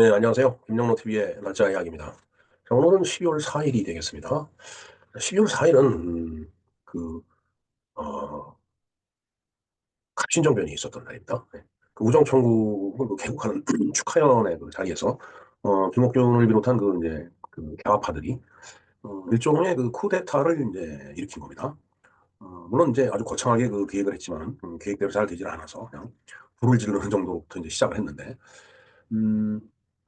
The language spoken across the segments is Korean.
네, 안녕하세요. 김영로 TV의 날짜 이야기입니다. 자, 오늘은 12월 4일이 되겠습니다. 12월 4일은 음, 그 어, 갑신정변이 있었던 날입니다. 네. 그 우정천국을 그 개국하는 축하연의 그 자리에서 어, 김옥균을 비롯한 그 이제 그 개화파들이 어, 일종의 그 쿠데타를 이제 일으킨 겁니다. 어, 물론 이제 아주 거창하게 그 계획을 했지만 음, 계획대로 잘 되질 않아서 그냥 불을 지르는 정도부터 이제 시작을 했는데 음,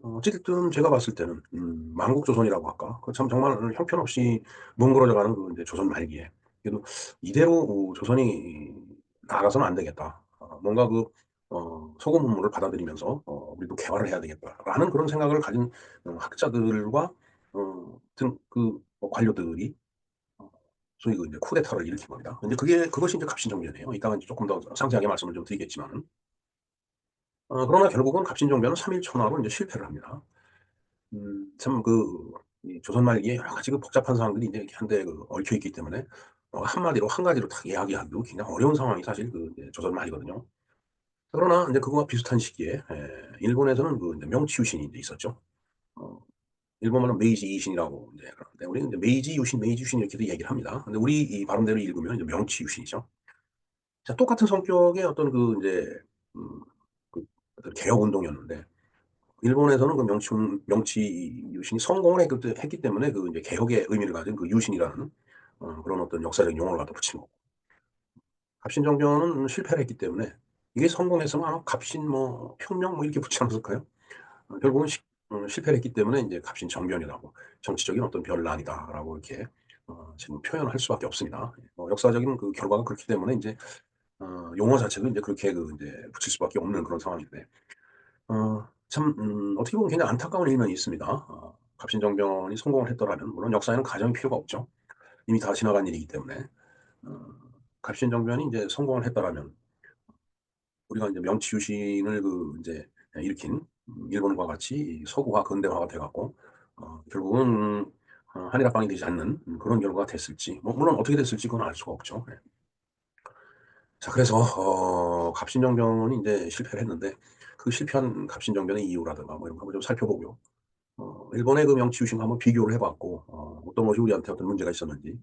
어, 어쨌든 제가 봤을 때는 음, 만국조선이라고 할까? 그 참 정말 형편없이 뭉그러져가는 그 이제 조선 말기에 그래도 이대로 어, 조선이 나아가서는 안 되겠다. 어, 뭔가 그 어, 소금 문물을 받아들이면서 어, 우리도 개화를 해야 되겠다라는 그런 생각을 가진 어, 학자들과 어, 등, 그 어, 관료들이 어, 소위 그 이제 쿠데타를 일으킨 겁니다. 근데 그게 그것이 이제 갑신정변이에요. 이따가 이제 조금 더 상세하게 말씀을 좀 드리겠지만은. 어, 그러나 결국은 갑신정변은 3일 천하로 이제 실패를 합니다. 음, 참, 그, 이 조선 말기에 여러 가지 그 복잡한 상황들이 이제 한데 그 얽혀 있기 때문에 어, 한마디로 한 가지로 딱 이야기하기도 굉장히 어려운 상황이 사실 그 조선 말이거든요. 그러나 이제 그거와 비슷한 시기에 에, 일본에서는 그 이제 명치 유신이 이제 있었죠. 어, 일본말로 메이지 이신이라고 이제 그러는데 우리는 이제 메이지 유신, 메이지 유신 이렇게도 얘기를 합니다. 근데 우리 이 발음대로 읽으면 이제 명치 유신이죠. 자, 똑같은 성격의 어떤 그 이제 음, 개혁 운동이었는데 일본에서는 그 명치, 명치 유신이 성공을 했기, 했기 때문에 그 이제 개혁의 의미를 가진 그 유신이라는 어, 그런 어떤 역사적 용어를 갖다 붙인 거고. 갑신 정변은 실패를 했기 때문에 이게 성공했으면 아마 갑신 뭐 혁명 뭐 이렇게 붙지 않았을까요? 어, 결국은 시, 어, 실패를 했기 때문에 이제 갑신 정변이라고 정치적인 어떤 변란이다라고 이렇게 어, 지금 표현을 할 수밖에 없습니다. 어, 역사적인 그 결과가 그렇기 때문에 이제 어, 용어 자체도 이제 그렇게 그 이제 붙일 수밖에 없는 그런 상황인데 어, 참 음, 어떻게 보면 굉장히 안타까운 일면이 있습니다. 어, 갑신정변이 성공을 했더라면 물론 역사에는 가정이 필요가 없죠. 이미 다 지나간 일이기 때문에 어, 갑신정변이 이제 성공을 했더라면 우리가 이제 명치유신을 그 이제 일으킨 음, 일본과 같이 서구화 근대화가 돼갖고 어, 결국은 어, 한일합방이 되지 않는 그런 결과가 됐을지 뭐 물론 어떻게 됐을지 그건 알 수가 없죠. 네. 자 그래서 어, 갑신정변이 이제 실패를 했는데 그 실패한 갑신정변의 이유라든가 뭐 이런 거 한번 좀 살펴보고요. 어, 일본의 그 명치유신과 한번 비교를 해봤고 어, 어떤 것이 우리한테 어떤 문제가 있었는지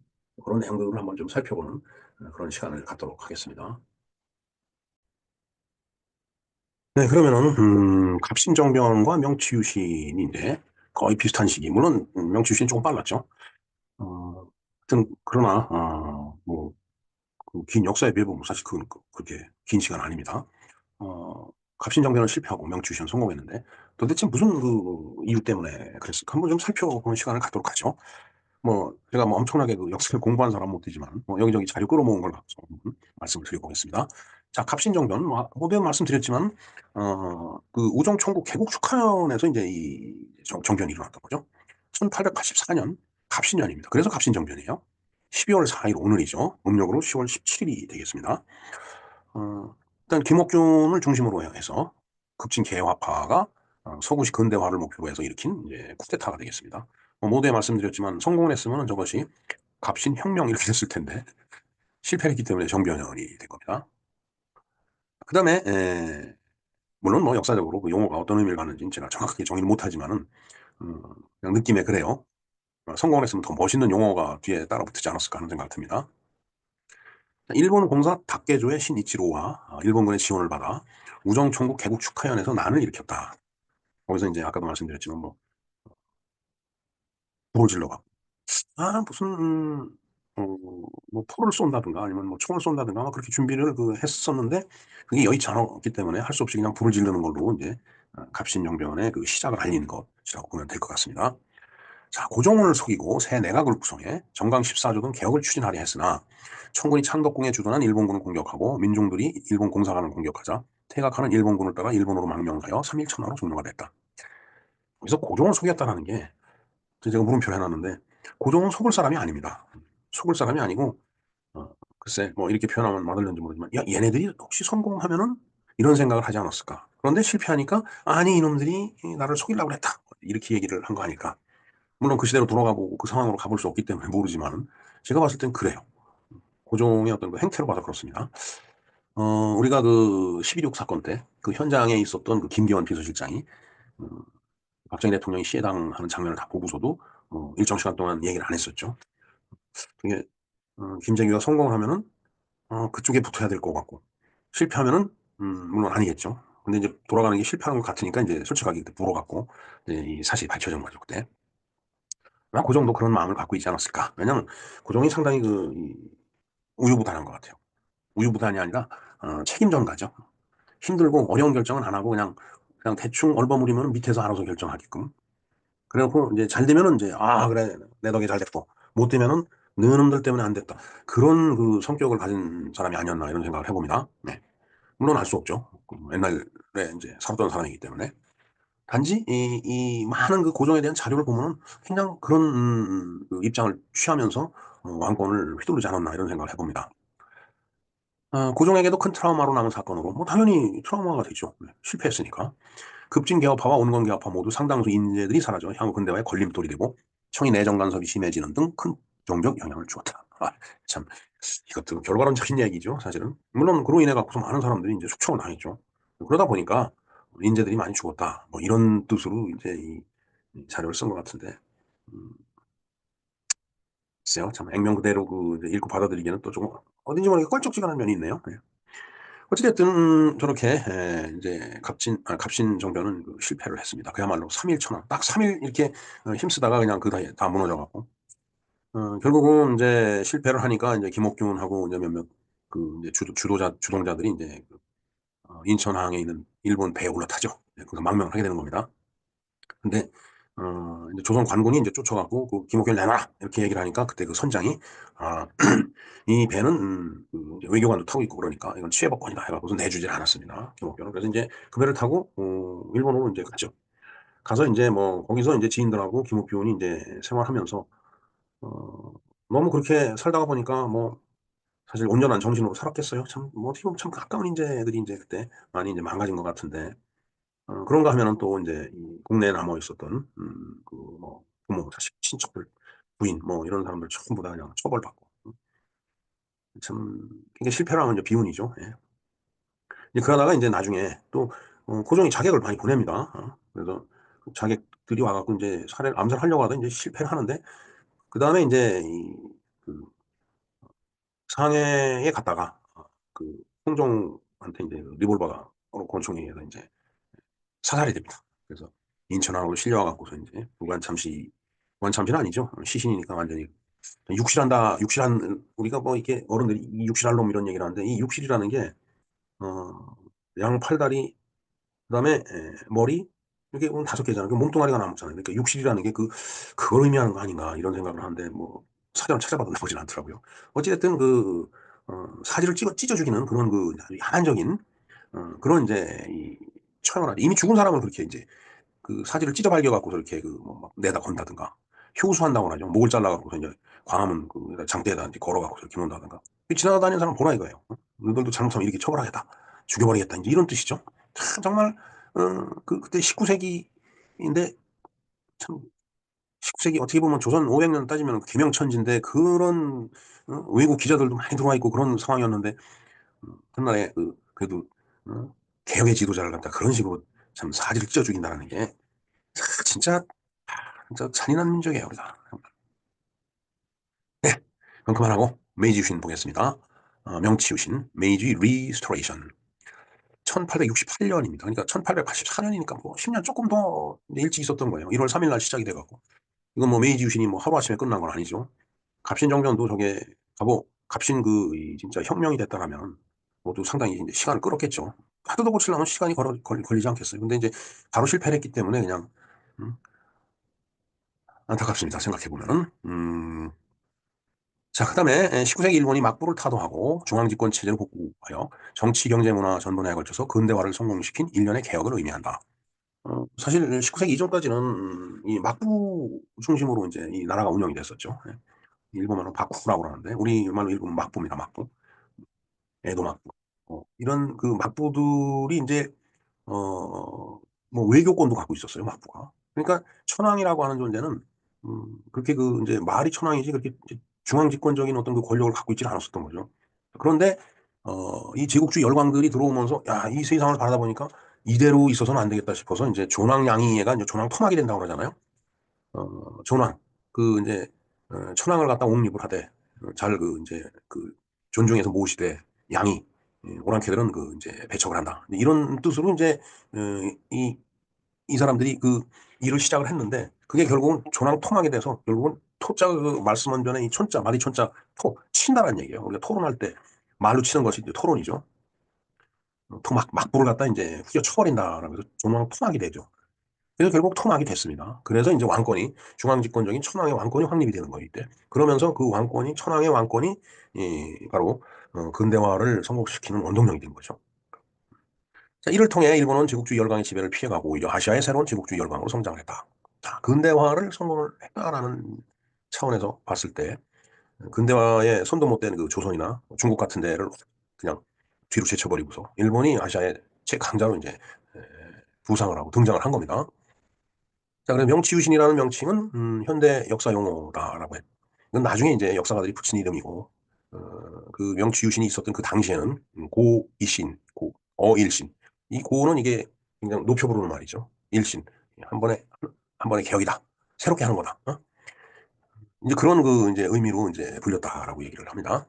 그런 내용들을 한번 좀 살펴보는 어, 그런 시간을 갖도록 하겠습니다. 네, 그러면은 음, 갑신정변과 명치유신인데 거의 비슷한 시기. 물론 음, 명치유신이 조금 빨랐죠. 어, 하여튼 그러나 어, 뭐긴 역사에 비해 보면 사실 그건 그- 그렇게 긴 시간 아닙니다. 어, 갑신정변은 실패하고 명치유신은 성공했는데 도대체 무슨 그 이유 때문에 그랬을까? 한번 좀 살펴보는 시간을 갖도록 하죠. 뭐 제가 뭐 엄청나게 그 역사를 공부한 사람 못 되지만 뭐 여기저기 자료 끌어모은 걸 한번 말씀을 드려보겠습니다. 자, 갑신정변 뭐 모두 말씀드렸지만 어, 그 우정총국 개국 축하연에서 이제 이 정, 정변이 일어났던 거죠. 1884년 갑신년입니다. 그래서 갑신정변이에요. 12월 4일 오늘이죠. 음력으로 10월 17일이 되겠습니다. 어, 일단 김옥균을 중심으로 해서 급진 개화파가 어, 서구시 근대화를 목표로 해서 일으킨 이제 쿠데타가 되겠습니다. 뭐 모두에 말씀드렸지만 성공을 했으면 저것이 갑신 혁명 이렇게 됐을 텐데 실패를 했기 때문에 정변연이 된 겁니다. 그 다음에 물론 뭐 역사적으로 그 용어가 어떤 의미를 갖는지는 제가 정확하게 정의를 못하지만은 음, 그냥 느낌에 그래요. 어, 성공을 했으면 더 멋있는 용어가 뒤에 따라 붙지 않았을까 하는 생각이 듭니다. 일본 공사 닥개조의 신이치로와 어, 일본군의 지원을 받아 우정총국 개국 축하연에서 난을 일으켰다. 거기서 이제 아까도 말씀드렸지만 뭐 불을 질러가 아 무슨 어, 뭐 포를 쏜다든가 아니면 뭐 총을 쏜다든가 그렇게 준비를 그 했었는데 그게 여의치 않았기 때문에 할 수 없이 그냥 불을 지르는 걸로 이제 어, 갑신정변의 그 시작을 알린 것이라고 보면 될 것 같습니다. 자, 고종을 속이고 새 내각을 구성해 정강 14조 등 개혁을 추진하려 했으나 청군이 창덕궁에 주둔한 일본군을 공격하고 민중들이 일본 공사관을 공격하자 퇴각하는 일본군을 따라 일본으로 망명하여 3일 천하로 종료가 됐다. 그래서 고종을 속였다는 게 제가 물음표를 해놨는데 고종은 속을 사람이 아닙니다. 속을 사람이 아니고 어, 글쎄 뭐 이렇게 표현하면 맞을는지 모르지만 야 얘네들이 혹시 성공하면은 이런 생각을 하지 않았을까? 그런데 실패하니까 아니 이놈들이 나를 속이려고 했다 이렇게 얘기를 한 거 아닐까? 물론 그 시대로 돌아가 보고 그 상황으로 가볼 수 없기 때문에 모르지만 제가 봤을 땐 그래요. 고종의 어떤 그 행태로 봐서 그렇습니다. 어, 우리가 그 12.6 사건 때 그 현장에 있었던 그 김기원 비서실장이 음, 박정희 대통령이 시해당하는 장면을 다 보고서도 뭐 일정 시간 동안 얘기를 안 했었죠. 그게 어, 김정희가 성공을 하면은 어, 그쪽에 붙어야 될 것 같고 실패하면은 음, 물론 아니겠죠. 근데 이제 돌아가는 게 실패하는 것 같으니까 이제 솔직하게 그때 불어갖고 이 사실이 밝혀진 거죠 그때. 그 정도 그런 마음을 갖고 있지 않았을까. 왜냐면 고종이 상당히 그 우유부단한 것 같아요. 우유부단이 아니라 어, 책임전가죠. 힘들고 어려운 결정은 안 하고 그냥 그냥 대충 얼버무리면 밑에서 알아서 결정하게끔. 그래갖고 이제 잘 되면은 이제 아 그래 내 덕에 잘 됐고 못 되면은 너놈들 때문에 안 됐다. 그런 그 성격을 가진 사람이 아니었나 이런 생각을 해봅니다. 네. 물론 알 수 없죠. 그 옛날에 이제 살았던 사람이기 때문에. 단지 이, 이 많은 그 고종에 대한 자료를 보면은 굉장히 그런 음, 그 입장을 취하면서 어, 왕권을 휘두르지 않았나 이런 생각을 해봅니다. 어, 고종에게도 큰 트라우마로 남은 사건으로 뭐 당연히 트라우마가 되죠. 네, 실패했으니까. 급진 개업화와 온건 개업화 모두 상당수 인재들이 사라져 향후 근대화의 걸림돌이 되고 청이 내정 간섭이 심해지는 등 큰 종적 영향을 주었다. 아, 참 이것도 결과론적인 얘기죠, 사실은. 물론 그로 인해 갖고서 많은 사람들이 이제 숙청을 당했죠. 그러다 보니까 인재들이 많이 죽었다. 뭐 이런 뜻으로 이제 이 자료를 쓴 것 같은데. 음, 글쎄요, 참 액면 그대로 그 읽고 받아들이기는 또 조금 어딘지 모르게 껄쩍지근한 면이 있네요. 네. 어찌됐든 음, 저렇게 에, 이제 갑진 아, 갑신 정변은 그 실패를 했습니다. 그야말로 3일 천왕 딱 3일 이렇게 어, 힘쓰다가 그냥 그 다에 다 무너져 갖고 어, 결국은 이제 실패를 하니까 이제 김옥균하고 이제 몇몇 그 이제 주도, 주도자 주동자들이 이제 그, 어, 인천항에 있는 일본 배에 올라타죠. 그러니까 망명을 하게 되는 겁니다. 근데 어, 조선 관군이 이제 쫓아가고 그 김옥균 내놔 이렇게 얘기를 하니까 그때 그 선장이 아, 이 배는 음, 그 외교관도 타고 있고 그러니까 이건 취해법권이다 해가지고 내주질 않았습니다. 김옥균은 그래서 이제 그 배를 타고 어, 일본으로 이제 갔죠. 가서 이제 뭐 거기서 이제 지인들하고 김옥균이 이제 생활하면서 어, 너무 그렇게 살다가 보니까 뭐 사실 온전한 정신으로 살았겠어요. 참, 뭐 어떻게 보면 참 가까운 인재들이 이제 그때 많이 이제 망가진 것 같은데, 어, 그런가 하면은 또 이제 국내에 남아 있었던, 음, 그 뭐, 부모, 자식, 친척들, 부인, 뭐 이런 사람들 전부 다 그냥 처벌받고. 참, 이게 실패를 하면 이제 비운이죠. 예. 이제 그러다가 이제 나중에 또, 어, 고종이 자객을 많이 보냅니다. 어, 그래서 그 자객들이 와갖고 이제 살해, 암살하려고 하다 이제 실패를 하는데, 그 다음에 이제 이, 그 상해에 갔다가 어, 그 홍종한테 이제 그 리볼버가 권총에 의해서 이제 사살이 됩니다. 그래서 인천항으로 실려와갖고서 이제 무관 참시 무관 참시는 아니죠. 시신이니까 완전히 육실한다. 육실한 우리가 뭐 이렇게 어른들이 이 육실할 놈 이런 얘기를 하는데 이 육실이라는 게 어, 양 팔다리 그 다음에 에, 머리 이게 렇 다섯 개잖아요. 그 몸뚱아리가 남았잖아요. 그러니까 육실이라는 게 그, 그걸 의미하는 거 아닌가 이런 생각을 하는데 뭐 사전을 찾아봐도 나오진 않더라고요. 어찌됐든 그, 어, 사지를 찍어, 찢어 죽이는 그런 그 한한적인 어, 그런 이제 이 처형을 하지. 이미 죽은 사람을 그렇게 이제 그 사지를 찢어 발겨갖고 이렇게 그뭐 내다 건다든가 효수한다고 하죠. 목을 잘라갖고 이제 광화문 그 장대에다 이제 걸어갖고 이렇게 놓는다든가. 지나다니는 사람 보라 이거예요. 너희들도 잘못하면 이렇게 처벌하겠다. 죽여버리겠다. 이제 이런 뜻이죠. 정말 어, 그, 그때 19세기인데, 참, 19세기 어떻게 보면 조선 500년 따지면 개명천지인데, 그런, 어, 외국 기자들도 많이 들어와 있고 그런 상황이었는데, 어, 그날에 그, 그래도, 어, 개혁의 지도자를 갖다 그런 식으로 참 사지를 찢어 죽인다는 게, 진짜, 진짜 잔인한 민족이에요, 우리가. 네. 그럼 그만하고, 메이지 유신 보겠습니다. 어, 명치 유신, 메이지 리스토레이션. 1868년입니다. 그러니까 1884년이니까 뭐 10년 조금 더 일찍 있었던 거예요. 1월 3일 날 시작이 돼갖고. 이건 뭐 메이지 유신이 뭐 하루아침에 끝난 건 아니죠. 갑신정변도 저게 가보 갑신 그 진짜 혁명이 됐다라면 모두 상당히 이제 시간을 끌었겠죠. 하도 더 고치려면 시간이 걸어, 걸, 걸리 지 않겠어요. 근데 이제 바로 실패를 했기 때문에 그냥 음, 안타깝습니다. 생각해보면은. 음, 자, 그 다음에 19세기 일본이 막부를 타도하고 중앙집권 체제를 복구하여 정치, 경제, 문화 전반에 걸쳐서 근대화를 성공시킨 일련의 개혁을 의미한다. 어, 사실 19세기 이전까지는 이 막부 중심으로 이제 이 나라가 운영이 됐었죠. 예. 일본말로 박부라고 그러는데 우리말로 읽으면 막부입니다. 막부. 에도 막부. 어, 이런 그 막부들이 이제 어, 뭐 외교권도 갖고 있었어요. 막부가. 그러니까 천황이라고 하는 존재는 음, 그렇게 그 이제 말이 천황이지 그렇게 중앙 집권적인 어떤 그 권력을 갖고 있지는 않았었던 거죠. 그런데 어, 이 제국주의 열광들이 들어오면서 야, 이 세상을 바라다 보니까 이대로 있어서는 안 되겠다 싶어서 이제 존왕양이애가 이제 존왕 토막이 된다고 그러잖아요. 어, 존왕 그 이제 어, 천왕을 갖다 옹립을 하되 어, 잘그 이제 그 존중해서 모시되 양이 예, 오랑캐들은 그 이제 배척을 한다. 이런 뜻으로 이제 어, 이, 이 사람들이 그 일을 시작을 했는데 그게 결국은 존왕 토막이 돼서 결국은 토자 그 말씀한 전에 이 촌자 말이 촌자 토 친다는 얘기예요. 우리가 토론할 때 말로 치는 것이 이제 토론이죠. 토막 막부를 갖다 이제 후려 쳐버린다라고 해서 존왕 토막이 되죠. 그래서 결국 토막이 됐습니다. 그래서 이제 왕권이 중앙집권적인 천황의 왕권이 확립이 되는 거기 때 그러면서 그 왕권이 천황의 왕권이 이 바로 어, 근대화를 성공시키는 원동력이 된 거죠. 자, 이를 통해 일본은 제국주의 열강의 지배를 피해가고 오히려 아시아의 새로운 제국주의 열강으로 성장을 했다. 자, 근대화를 성공을 했다라는 차원에서 봤을 때 근대화에 손도 못 대는 그 조선이나 중국 같은 데를 그냥 뒤로 제쳐버리고서 일본이 아시아의 최강자로 이제 부상을 하고 등장을 한 겁니다. 자, 그래서 명치유신이라는 명칭은 음, 현대 역사 용어다라고 해. 이건 나중에 이제 역사가들이 붙인 이름이고 어, 그 명치 유신이 있었던 그 당시에는 고이신, 고 어일신. 이 고는 이게 그냥 높여 부르는 말이죠. 일신. 한 번에 한 번에 개혁이다. 새롭게 하는 거다. 어? 이제 그런 그 이제 의미로 이제 불렸다라고 얘기를 합니다.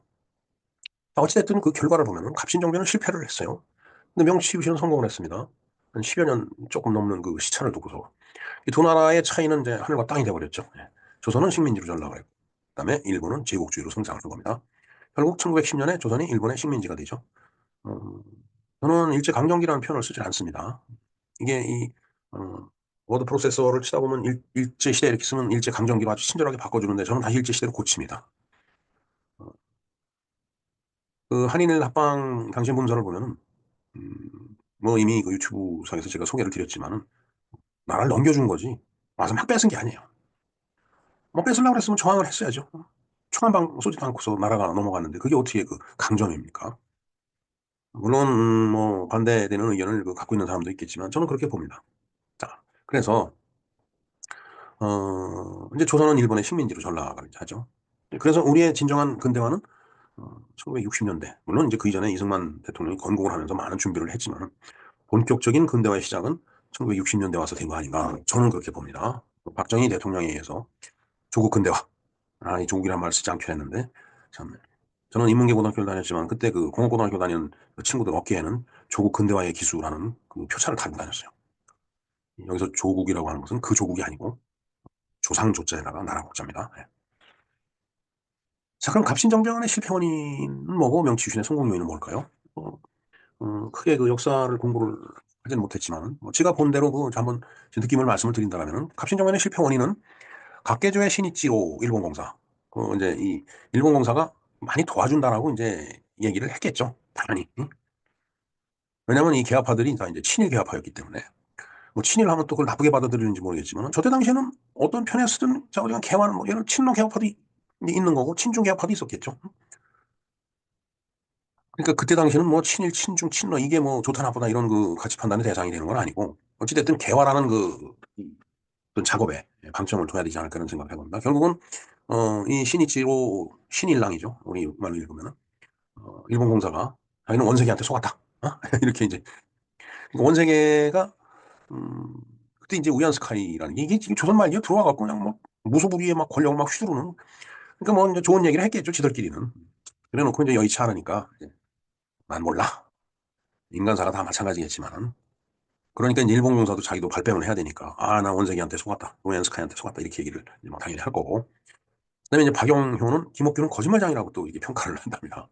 어찌됐든 그 결과를 보면은 갑신정변은 실패를 했어요. 근데 명치유신은 성공을 했습니다. 한 10여 년 조금 넘는 그 시차를 두고서 이 두 나라의 차이는 이제 하늘과 땅이 돼버렸죠. 예. 조선은 식민지로 전락을 했고, 그 다음에 일본은 제국주의로 성장을 한 겁니다. 결국 1910년에 조선이 일본의 식민지가 되죠. 어, 저는 일제 강점기라는 표현을 쓰지 않습니다. 이게 이 어, 워드 프로세서를 치다 보면 일, 일제 시대 이렇게 쓰면 일제 강점기로 아주 친절하게 바꿔주는데 저는 다시 일제 시대로 고칩니다. 어, 그 한일 합방 당시 문서를 보면은 음, 뭐 이미 그 유튜브상에서 제가 소개를 드렸지만은 나라를 넘겨준 거지. 와서 막 뺏은 게 아니에요. 뭐 뺏으려고 그랬으면 저항을 했어야죠. 총 한 방 쏘지도 않고서 나라가 넘어갔는데 그게 어떻게 그 강점입니까? 물론 음, 뭐 반대되는 의견을 그 갖고 있는 사람도 있겠지만 저는 그렇게 봅니다. 자, 그래서 어, 이제 조선은 일본의 식민지로 전락을 하죠. 그래서 우리의 진정한 근대화는 어, 1960년대 물론 이제 그 이전에 이승만 대통령이 건국을 하면서 많은 준비를 했지만 본격적인 근대화의 시작은 1960년대 와서 된 거 아닌가 저는 그렇게 봅니다. 박정희 대통령에 의해서 조국 근대화 아, 이 조국이란 말 쓰지 않기로 했는데 참 저는 인문계 고등학교를 다녔지만 그때 그 공업고등학교 다니는 그 친구들 어깨에는 조국 근대화의 기수라는 그 표차를 달고 다녔어요. 여기서 조국이라고 하는 것은 그 조국이 아니고 조상 조자에다가 나라 국자입니다. 네. 자 그럼 갑신정변의 실패 원인은 뭐고 명치유신의 성공 요인은 뭘까요? 어, 어, 크게 그 역사를 공부를 하지는 못했지만 뭐 제가 본 대로 그 한번 느낌을 말씀을 드린다면 갑신정변의 실패 원인은 각계조의 신이치로 일본 공사. 그 이제 이 일본 공사가 많이 도와준다라고 이제 얘기를 했겠죠 당연히. 응? 왜냐면 이 개화파들이 다 이제 친일 개화파였기 때문에. 뭐 친일 하면 또 그걸 나쁘게 받아들이는지 모르겠지만 저때 당시에는 어떤 편에 쓰든 자 우리가 개화는 뭐 이런 친노 개화파도 있는 거고 친중 개화파도 있었겠죠. 그러니까 그때 당시에는 뭐 친일, 친중, 친러 이게 뭐 좋다 나쁘다 이런 그 가치 판단의 대상이 되는 건 아니고 어찌됐든 개화라는 그 어떤 작업에 방점을 둬야 되지 않을까 그런 생각을 해봅니다. 결국은 어, 이 신이치로 신일랑이죠. 우리 말로 읽으면은 어, 일본 공사가 자기는 원세계한테 속았다. 어? 이렇게 이제 그러니까 원세계가 음, 그때 이제 우연스카이라는 게 이게 지금 조선 말기에 들어와 갖고 그냥 뭐 무소불위에 막 권력을 막 휘두르는 그러니까 뭐 이제 좋은 얘기를 했겠죠 지들끼리는 그래놓고 이제 여의치 않으니까 난 몰라. 인간사가 다 마찬가지겠지만. 그러니까 일본 용사도 자기도 발뺌을 해야 되니까. 아, 나 원색이한테 속았다. 노엔스카이한테 속았다. 이렇게 얘기를 당연히 할 거고. 그 다음에 이제 박영효는 김옥규는 거짓말장이라고 또 이게 평가를 한답니다.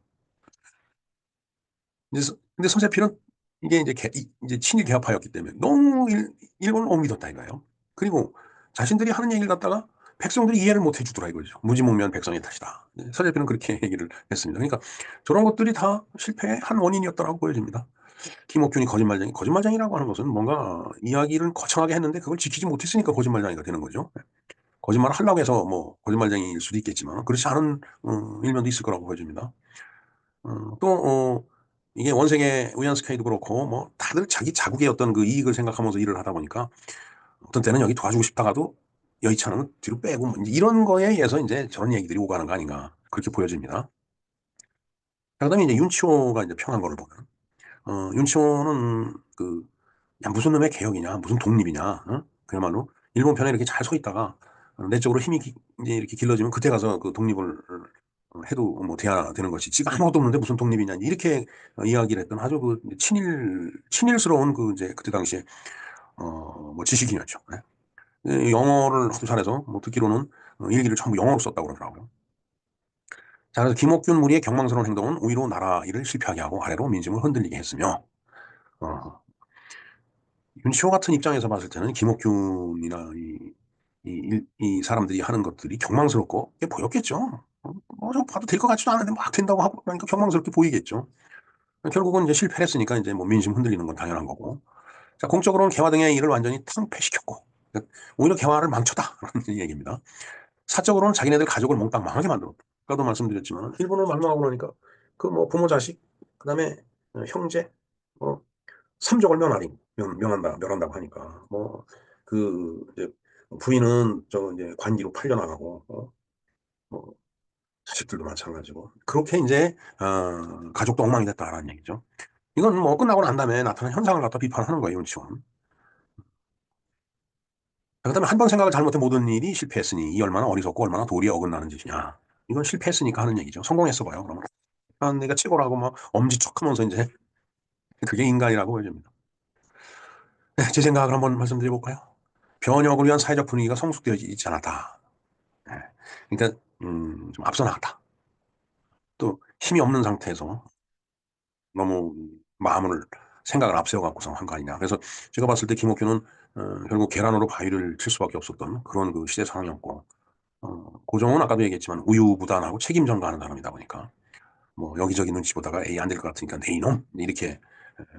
근데 서세필은 이게 이제, 개, 이제 친일 개화파였기 때문에 너무 일, 일본을 못 믿었다 이거예요. 그리고 자신들이 하는 얘기를 갖다가 백성들이 이해를 못 해주더라 이거죠. 무지몽면 백성의 탓이다. 서재필은 그렇게 얘기를 했습니다. 그러니까 저런 것들이 다 실패의 한 원인이었다고 보여집니다. 김옥균이 거짓말쟁이, 거짓말쟁이라고 하는 것은 뭔가 이야기를 거창하게 했는데 그걸 지키지 못했으니까 거짓말쟁이가 되는 거죠. 거짓말을 하려고 해서 뭐 거짓말쟁이일 수도 있겠지만 그렇지 않은 어, 일면도 있을 거라고 보여집니다. 어, 또 어, 이게 원생의 우연스카이도 그렇고 뭐 다들 자기 자국의 어떤 그 이익을 생각하면서 일을 하다 보니까 어떤 때는 여기 도와주고 싶다가도 여의치 않으면 뒤로 빼고 뭐 이런 거에 의해서 이제 저런 얘기들이 오가는 거 아닌가 그렇게 보여집니다. 그다음에 이제 윤치호가 이제 평한 거를 보면 어, 윤치호는 그 야, 무슨 놈의 개혁이냐, 무슨 독립이냐, 어? 그야말로 일본 편에 이렇게 잘 서 있다가 어, 내적으로 힘이 기- 이제 이렇게 길러지면 그때 가서 그 독립을 어, 해도 뭐 돼야 되는 것이 지금 아무것도 없는데 무슨 독립이냐 이렇게 어, 이야기를 했던 아주 그 친일 친일스러운 그 이제 그때 당시에 어뭐 지식인이었죠. 예. 예, 영어를 하도 잘해서 뭐 듣기로는 어, 일기를 전부 영어로 썼다고 그러더라고요. 자, 그래서 김옥균 무리의 경망스러운 행동은 오히려 나라 일을 실패하게 하고 아래로 민심을 흔들리게 했으며 어, 윤치호 같은 입장에서 봤을 때는 김옥균이나 이, 이, 이 사람들이 하는 것들이 경망스럽고 게 보였겠죠. 어, 뭐좀 봐도 될 것 같지도 않은데 막 된다고 하고 그러니까 경망스럽게 보이겠죠. 결국은 이제 실패를 했으니까 이제 뭐 민심 흔들리는 건 당연한 거고. 자, 공적으로는 개화 등의 일을 완전히 탕폐시켰고 그러니까 오히려 개화를 망쳤다 라는 얘기입니다. 사적으로는 자기네들 가족을 몽땅 망하게 만들었다. 아까도 말씀드렸지만 일본을 말망하고 나니까 그 뭐 부모 자식 그다음에 어, 형제 뭐 삼족을 면하리 면, 면한다 멸한다고 하니까 뭐 그 이제 부인은 저 이제 관기로 팔려나가고 어, 뭐 자식들도 마찬가지고 그렇게 이제 어, 가족도 엉망이 됐다라는 얘기죠. 이건 뭐 끝나고 난 다음에 나타난 현상을 갖다 비판하는 거예요, 윤치원. 그다음에 한 번 생각을 잘못해 모든 일이 실패했으니 이 얼마나 어리석고 얼마나 도리에 어긋나는 짓이냐. 이건 실패했으니까 하는 얘기죠. 성공했어 봐요, 그러면. 아, 내가 최고라고 막 엄지척하면서 이제 그게 인간이라고 보여집니다. 네, 제 생각을 한번 말씀드려볼까요? 변혁을 위한 사회적 분위기가 성숙되어 있지 않았다. 네, 그러니까 음, 좀 앞서 나갔다. 또 힘이 없는 상태에서 너무 마음을 생각을 앞세워 갖고서 한 거 아니냐. 그래서 제가 봤을 때 김옥규는 어, 결국 계란으로 바위를 칠 수밖에 없었던 그런 그 시대 상황이었고 어, 고종은 아까도 얘기했지만 우유부단하고 책임 전가하는 사람이다 보니까 뭐 여기저기 눈치 보다가 에이 안 될 것 같으니까 내 이놈 이렇게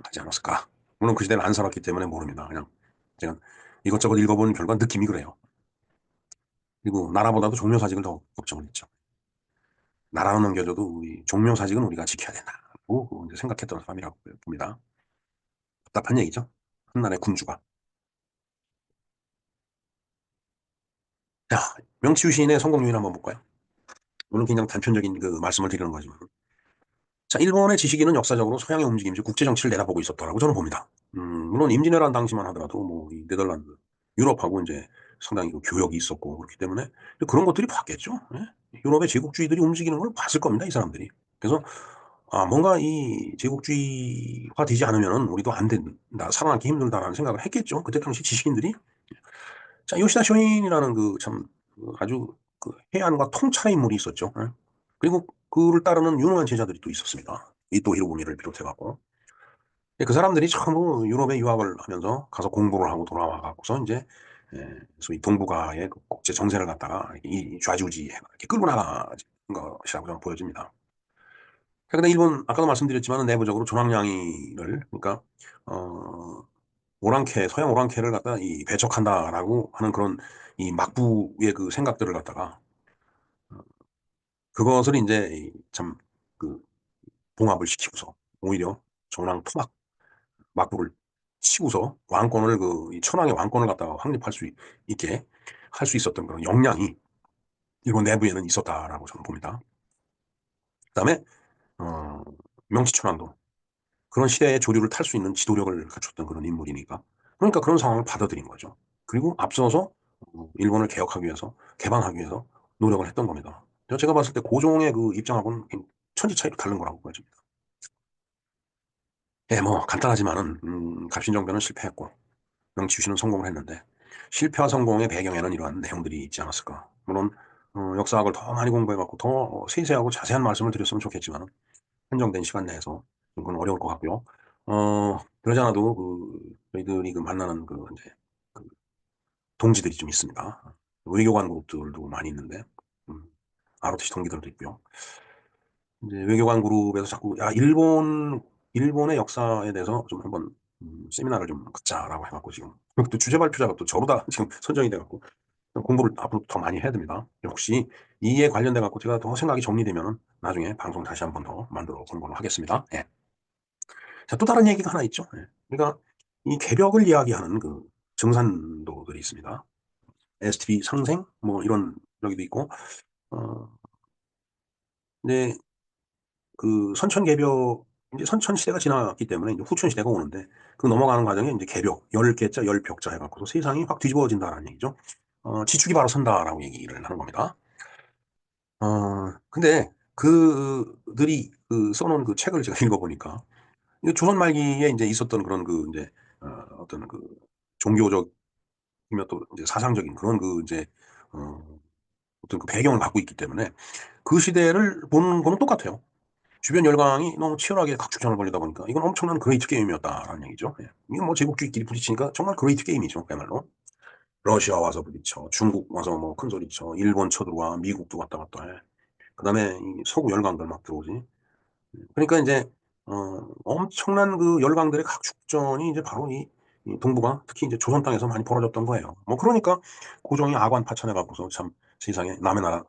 하지 않았을까. 물론 그 시대를 안 살았기 때문에 모릅니다. 그냥 제가 이것저것 읽어본 결과 느낌이 그래요. 그리고 나라보다도 종묘사직을 더 걱정을 했죠. 나라는 넘겨줘도 우리 종묘사직은 우리가 지켜야 된다고 생각했던 사람이라고 봅니다. 답답한 얘기죠. 한나라의 군주가. 자, 명치유 시인의 성공 요인 한번 볼까요? 물론 굉장히 단편적인 그 말씀을 드리는 거지만. 자, 일본의 지식인은 역사적으로 서양의 움직임, 즉 국제 정치를 내다보고 있었다라고 저는 봅니다. 음, 물론 임진왜란 당시만 하더라도 뭐 네덜란드, 유럽하고 이제 상당히 그 교역이 있었고 그렇기 때문에 그런 것들이 봤겠죠. 예? 유럽의 제국주의들이 움직이는 걸 봤을 겁니다, 이 사람들이. 그래서 아, 뭔가 이 제국주의화 되지 않으면 우리도 안 된다, 살아남기 힘들다라는 생각을 했겠죠. 그때 당시 지식인들이. 자, 요시다 쇼인이라는 그 참 아주 그 해안과 통찰의 인물이 있었죠. 예? 그리고 그를 따르는 유능한 제자들이 또 있었습니다. 이또 히로부미를 비롯해갖고. 그 사람들이 전부 유럽에 유학을 하면서 가서 공부를 하고 돌아와 갖고서 이제 예, 소위 동북아의 그 국제 정세를 갖다가 이 좌지우지 이렇게 끌고 나간 것이라고 저는 보여집니다. 그런데 일본 아까도 말씀드렸지만 내부적으로 조랑냥이를 그러니까 어, 오랑캐 서양 오랑캐를 갖다 이 배척한다라고 하는 그런 이 막부의 그 생각들을 갖다가 어, 그것을 이제 참 그 봉합을 시키고서 오히려 조랑 토막 막부를 치고서 왕권을 그 천황의 왕권을 갖다가 확립할 수 있게 할 수 있었던 그런 역량이 일본 내부에는 있었다라고 저는 봅니다. 그다음에 어, 명치천왕도 그런 시대의 조류를 탈 수 있는 지도력을 갖췄던 그런 인물이니까 그러니까 그런 상황을 받아들인 거죠. 그리고 앞서서 어, 일본을 개혁하기 위해서 개방하기 위해서 노력을 했던 겁니다. 제가 봤을 때 고종의 그 입장하고는 천지 차이로 다른 거라고 보여집니다. 예, 뭐 간단하지만은 음, 갑신정변은 실패했고 명치유신은 성공을 했는데 실패와 성공의 배경에는 이러한 내용들이 있지 않았을까. 물론 어, 역사학을 더 많이 공부해갖고 더 세세하고 자세한 말씀을 드렸으면 좋겠지만 한정된 시간 내에서 그건 어려울 것 같고요. 어, 그러지 않아도 그 저희들이 그 만나는 그 이제 그 동지들이 좀 있습니다. 외교관 그룹들도 많이 있는데 음, ROTC 동기들도 있고요. 이제 외교관 그룹에서 자꾸 야 일본 일본의 역사에 대해서 좀 한번 음, 세미나를 좀 갖자라고 해갖고 지금 또 주제 발표자가 또 저로 다 지금 선정이 돼갖고 공부를 앞으로 더 많이 해야 됩니다. 혹시 이에 관련돼 갖고 제가 더 생각이 정리되면 나중에 방송 다시 한번 더 만들어 보는 걸로 하겠습니다. 예. 자, 또 다른 얘기가 하나 있죠. 예. 그러니까 이 개벽을 이야기하는 그 증산도들이 있습니다. STB 상생 뭐 이런 여기도 있고 어, 근데 그 선천 개벽 이제 선천 시대가 지났기 때문에 이제 후천 시대가 오는데 그 넘어가는 과정에 이제 개벽, 열 개자, 열 벽자 해갖고서 세상이 확 뒤집어진다는 얘기죠. 어, 지축이 바로 선다라고 얘기를 하는 겁니다. 어, 근데 그들이 그 써놓은 그 책을 제가 읽어보니까 조선 말기에 이제 있었던 그런 그 이제 어, 떤 그 종교적이며 또 이제 사상적인 그런 그 이제 어, 어떤 그 배경을 갖고 있기 때문에 그 시대를 보는 거는 똑같아요. 주변 열강이 너무 치열하게 각축전을 벌리다 보니까 이건 엄청난 그레이트 게임이었다라는 얘기죠. 예. 이건 뭐 제국주의끼리 부딪히니까 정말 그레이트 게임이죠. 그야말로. 러시아 와서 부딪혀, 중국 와서 뭐 큰 소리 쳐, 일본 쳐들어와, 미국도 왔다 갔다 해. 그 다음에 서구 열강들 막 들어오지. 그러니까 이제 어, 엄청난 그 열강들의 각축전이 이제 바로 이, 이 동북아 특히 이제 조선 땅에서 많이 벌어졌던 거예요. 뭐 그러니까 고종이 아관 파천해 갖고서 참 세상에 남의 나라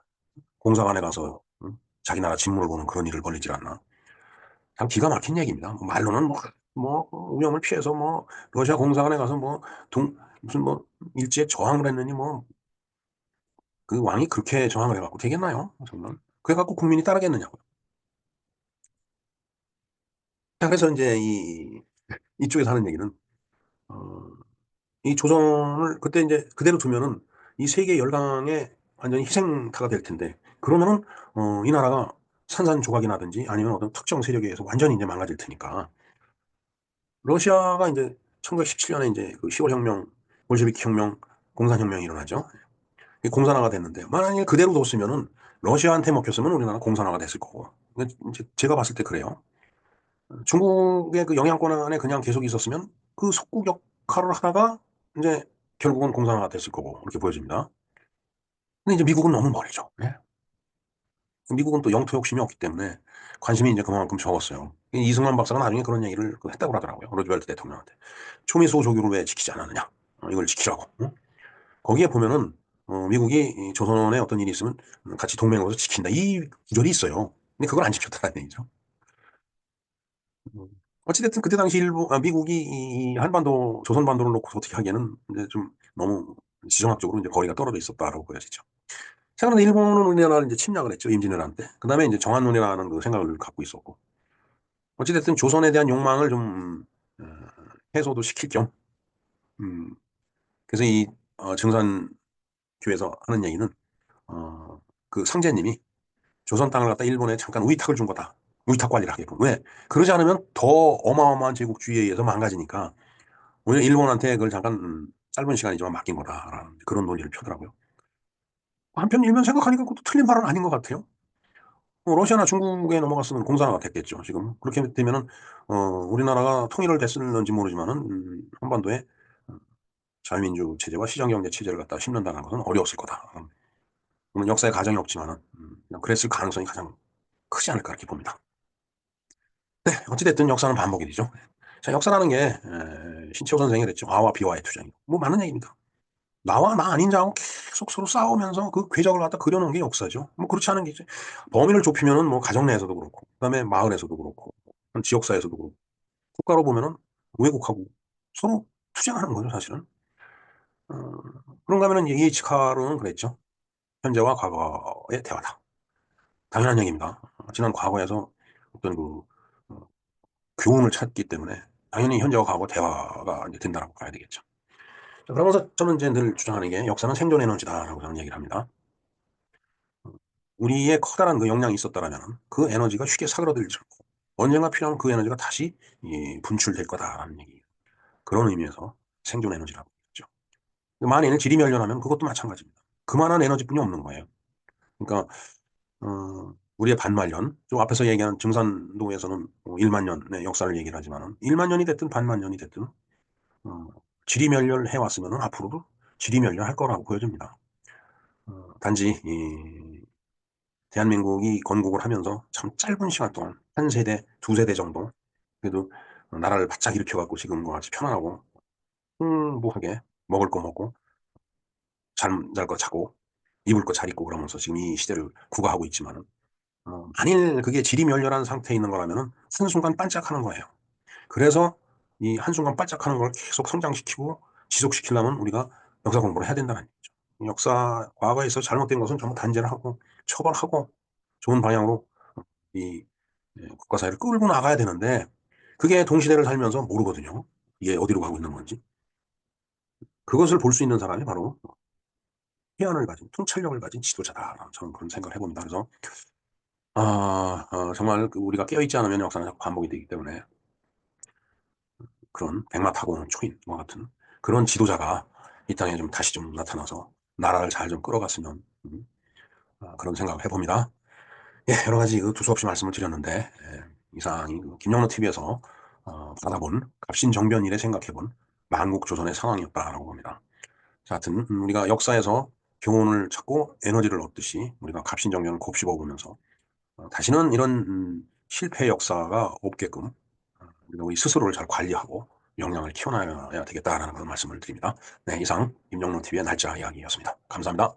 공사관에 가서 응? 자기 나라 진물을 보는 그런 일을 벌리질 않나. 참 기가 막힌 얘기입니다. 뭐 말로는 뭐, 뭐 위험을 피해서 뭐 러시아 공사관에 가서 뭐 동, 무슨 뭐 일제에 저항을 했느니 뭐 그 왕이 그렇게 저항을 해갖고 되겠나요? 정말. 그래갖고 국민이 따르겠느냐고요. 자, 그래서 이제 이, 이쪽에서 하는 얘기는, 어, 이 조선을 그때 이제 그대로 두면은 이 세계 열강의 완전히 희생타가 될 텐데, 그러면은, 어, 이 나라가 산산조각이 나든지 아니면 어떤 특정 세력에 의해서 완전히 이제 망가질 테니까. 러시아가 이제 1917년에 이제 그 10월 혁명, 볼셰비키 혁명, 공산혁명이 일어나죠. 공산화가 됐는데, 만약에 그대로 뒀으면은 러시아한테 먹혔으면 우리나라 공산화가 됐을 거고. 이제 제가 봤을 때 그래요. 중국의 그 영향권 안에 그냥 계속 있었으면 그 속국 역할을 하다가 이제 결국은 공산화가 됐을 거고 이렇게 보여집니다. 근데 이제 미국은 너무 멀리죠. 네? 미국은 또 영토 욕심이 없기 때문에 관심이 이제 그만큼 적었어요. 이승만 박사가 나중에 그런 얘기를 그 했다고 하더라고요. 로즈벨트 대통령한테. 초미소 조교를 왜 지키지 않았느냐. 어, 이걸 지키라고. 응? 거기에 보면은 어, 미국이 조선에 어떤 일이 있으면 같이 동맹으로서 지킨다. 이 구절이 있어요. 근데 그걸 안 지켰다는 얘기죠. 음. 어찌됐든 그때 당시 일부, 아, 미국이 이 한반도, 조선 반도를 놓고 어떻게 하기에는 이제 좀 너무 지정학적으로 이제 거리가 떨어져 있었다라고 보여지죠. 자, 그런데 일본은 우리나라를 이제 침략을 했죠. 임진왜란 때. 그 다음에 이제 정한론이라는 그 생각을 갖고 있었고. 어찌됐든 조선에 대한 욕망을 좀, 어, 해소도 시킬 겸, 음, 그래서 이, 어, 증산교에서 하는 얘기는, 어, 그 상제님이 조선 땅을 갖다 일본에 잠깐 위탁을 준 거다. 위탁 관리를 하게끔. 왜? 그러지 않으면 더 어마어마한 제국주의에 의해서 망가지니까 오히려 일본한테 그걸 잠깐 음, 짧은 시간이지만 맡긴 거다라는 그런 논리를 펴더라고요. 한편 일면 생각하니까 그것도 틀린 말은 아닌 것 같아요. 뭐 러시아나 중국에 넘어갔으면 공산화가 됐겠죠. 지금 그렇게 되면은 어, 우리나라가 통일을 됐을는지 모르지만은 음, 한반도에 어, 자유민주 체제와 시장경제 체제를 갖다 심는다는 것은 어려웠을 거다. 물론 역사에 가정이 없지만은 음, 그랬을 가능성이 가장 크지 않을까 이렇게 봅니다. 네, 어찌됐든 역사는 반복이죠. 자, 역사라는 게 에, 신채호 선생이 그랬죠. 아와 비와의 투쟁이. 뭐 많은 얘기입니다. 나와 나 아닌 자하고 계속 서로 싸우면서 그 궤적을 갖다 그려놓은 게 역사죠. 뭐 그렇지 않은 게 이제 범위를 좁히면은 뭐 가정 내에서도 그렇고, 그다음에 마을에서도 그렇고, 지역사에서도 그렇고, 국가로 보면은 외국하고 서로 투쟁하는 거죠, 사실은. 어, 그런가 하면은 예이치카로는 그랬죠. 현재와 과거의 대화다. 당연한 얘기입니다. 지난 과거에서 어떤 그 교훈을 찾기 때문에 당연히 과거 대화가 이제 된다고 봐야 되겠죠. 자, 그러면서 저는 이제 늘 주장하는 게 역사는 생존 에너지다라고 저는 얘기를 합니다. 우리의 커다란 그 역량이 있었다라면 그 에너지가 쉽게 사그러들지 않고 언젠가 필요하면 그 에너지가 다시 분출될 거다라는 얘기. 그런 의미에서 생존 에너지라고 했죠. 만일 질이 멸렬하면 그것도 마찬가지입니다. 그만한 에너지뿐이 없는 거예요. 그러니까 어, 우리의 반만년, 좀 앞에서 얘기한 증산도에서는 1만 뭐 년의 역사를 얘기를 하지만 1만 년이 됐든 반만 년이 됐든 어, 지리멸렬 해왔으면 앞으로도 지리멸렬 할 거라고 보여집니다. 어, 단지 이, 대한민국이 건국을 하면서 참 짧은 시간 동안 한 세대, 두 세대 정도 그래도 나라를 바짝 일으켜갖고 지금과 같이 편안하고 풍부하게 먹을 거 먹고 잠잘 거 자고 입을 거 잘 입고 그러면서 지금 이 시대를 구가하고 있지만은 어, 만일 그게 지리멸렬한 상태에 있는 거라면 한순간 반짝하는 거예요. 그래서 이 한순간 반짝하는 걸 계속 성장시키고 지속시키려면 우리가 역사 공부를 해야 된다는 얘기죠. 역사, 과거에서 잘못된 것은 전부 단죄를 하고 처벌하고 좋은 방향으로 이 예, 국가사회를 끌고 나가야 되는데 그게 동시대를 살면서 모르거든요. 이게 어디로 가고 있는 건지. 그것을 볼 수 있는 사람이 바로 해안을 가진, 통찰력을 가진 지도자다. 저는 그런 생각을 해봅니다. 그래서, 아, 어, 정말 그 우리가 깨어있지 않으면 역사는 자꾸 반복이 되기 때문에 그런 백마 타고 오는 초인과 같은 그런 지도자가 이 땅에 좀 다시 좀 나타나서 나라를 잘 좀 끌어갔으면 음, 아, 그런 생각을 해봅니다. 예, 여러 가지 그 두서없이 말씀을 드렸는데 예, 이상이 그 김영로 TV에서 어, 받아본 갑신정변 이래 생각해본 만국조선의 상황이었다라고 봅니다. 자, 하여튼 음, 우리가 역사에서 교훈을 찾고 에너지를 얻듯이 우리가 갑신정변을 곱씹어 보면서 어, 다시는 이런 음, 실패 역사가 없게끔 어, 우리 스스로를 잘 관리하고 역량을 키워나가야 되겠다라는 그런 말씀을 드립니다. 네, 이상 임영론 TV의 날짜 이야기였습니다. 감사합니다.